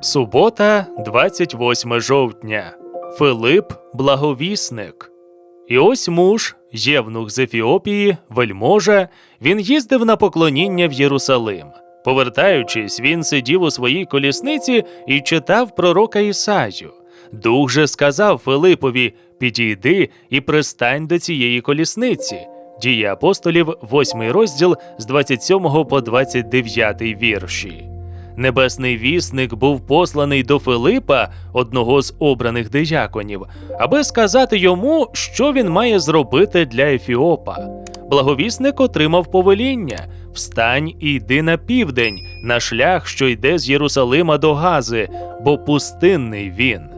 Субота, 28 жовтня. Филип Благовісник. І ось муж, євнух з Ефіопії, вельможа, він їздив на поклоніння в Єрусалим. Повертаючись, він сидів у своїй колісниці і читав пророка Ісаю. Дух же сказав Филипові: Підійди і пристань до цієї колісниці. Дії апостолів, 8 розділ з 27 по 29 вірші. Небесний вісник був посланий до Филипа, одного з обраних дияконів, аби сказати йому, що він має зробити для Ефіопа. Благовісник отримав повеління: Встань і йди на південь, на шлях, що йде з Єрусалима до Гази, бо пустинний він.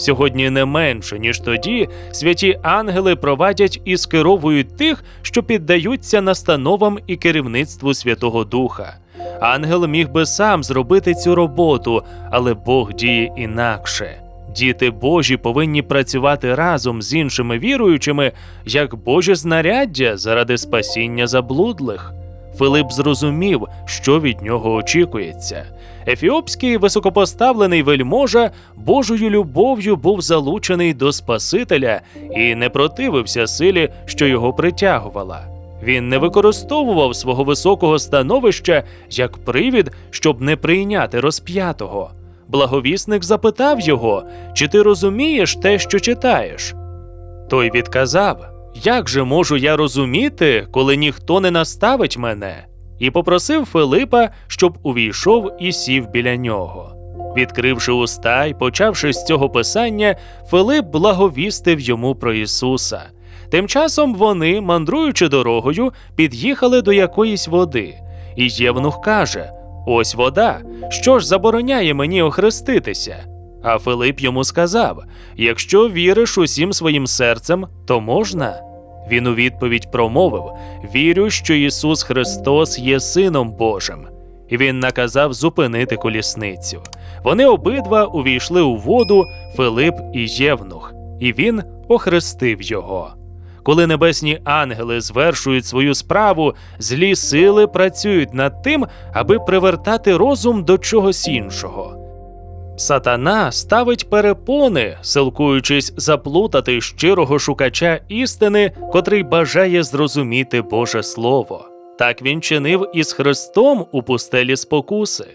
Сьогодні не менше, ніж тоді, святі ангели провадять і скеровують тих, що піддаються настановам і керівництву Святого Духа. Ангел міг би сам зробити цю роботу, але Бог діє інакше. Діти Божі повинні працювати разом з іншими віруючими, як Боже знаряддя заради спасіння заблудлих. Филип зрозумів, що від нього очікується. Ефіопський високопоставлений вельможа Божою любов'ю був залучений до Спасителя і не противився силі, що його притягувала. Він не використовував свого високого становища як привід, щоб не прийняти розп'ятого. Благовісник запитав його, чи ти розумієш те, що читаєш? Той відказав: Як же можу я розуміти, коли ніхто не наставить мене? І попросив Филипа, щоб увійшов і сів біля нього. Відкривши уста й почавши з цього писання, Филип благовістив йому про Ісуса. Тим часом вони, мандруючи дорогою, під'їхали до якоїсь води. І Євнух каже: Ось вода. Що ж забороняє мені охреститися? А Филип йому сказав: Якщо віриш усім своїм серцем, то можна. Він у відповідь промовив: Вірю, що Ісус Христос є Сином Божим. І він наказав зупинити колісницю. Вони обидва увійшли у воду, Филип і Євнух, і він охрестив його. Коли небесні ангели звершують свою справу, злі сили працюють над тим, аби привертати розум до чогось іншого. Сатана ставить перепони, силкуючись заплутати щирого шукача істини, котрий бажає зрозуміти Боже Слово. Так він чинив із Христом у пустелі спокуси.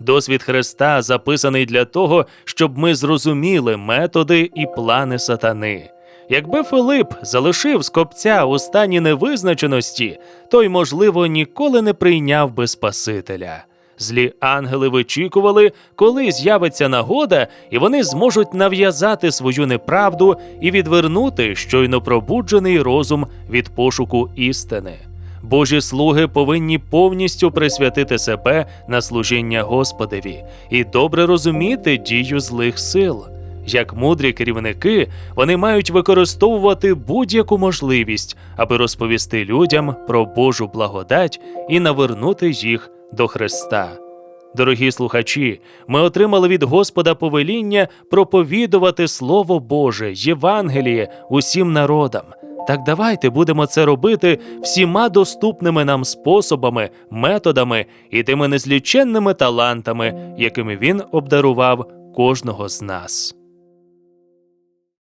Досвід Христа записаний для того, щоб ми зрозуміли методи і плани сатани. Якби Филип залишив скопця у стані невизначеності, той, можливо, ніколи не прийняв би Спасителя. Злі ангели вичікували, коли з'явиться нагода, і вони зможуть нав'язати свою неправду і відвернути щойно пробуджений розум від пошуку істини. Божі слуги повинні повністю присвятити себе на служіння Господеві і добре розуміти дію злих сил. Як мудрі керівники, вони мають використовувати будь-яку можливість, аби розповісти людям про Божу благодать і навернути їх до Христа. Дорогі слухачі, ми отримали від Господа повеління проповідувати Слово Боже, Євангеліє усім народам. Так давайте будемо це робити всіма доступними нам способами, методами і тими незліченними талантами, якими він обдарував кожного з нас.